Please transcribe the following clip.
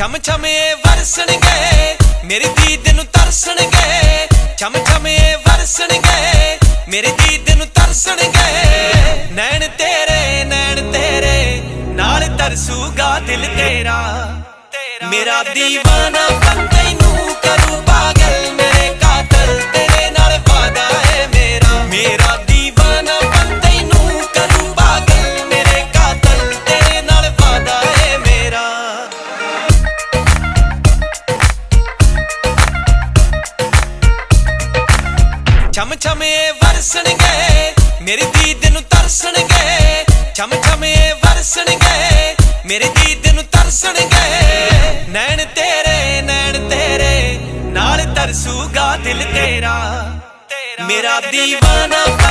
ਛਮ ਛਮ ਵਰਸਣਗੇ ਮੇਰੀ ਦੀਦ ਨੂੰ ਤਰਸਣਗੇ। ਛਮ ਛਮ ਵਰਸਣਗੇ ਮੇਰੀ ਦੀਦ ਨੂੰ ਤਰਸਣਗੇ। ਨੈਣ ਤੇਰੇ ਨੈਣ ਤੇਰੇ ਨਾਲ ਤਰਸੂਗਾ ਦਿਲ ਤੇਰਾ। ਮੇਰਾ ਦੀਵਾਨਾ ਬੰਦੇ ਨੂੰ ਕਰੂ ਪਾਗਲ ਛਮ ਛਮ ਵਰਸਣਗੇ ਮੇਰੀ ਦੀਦ ਨੂੰ ਤਰਸਣਗੇ। ਛਮ ਛਮ ਵਰਸਣਗੇ ਮੇਰੀ ਦੀਦ ਨੂੰ ਤਰਸਣਗੇ। ਨੈਣ ਤੇਰੇ ਨੈਣ ਤੇਰੇ ਨਾਲ ਤਰਸੂਗਾ ਦਿਲ ਤੇਰਾ। ਮੇਰਾ ਦੀਵਾਨਾ ਬੰਦੇ ਨੂੰ ਕਰੂ ਪਾਗਲ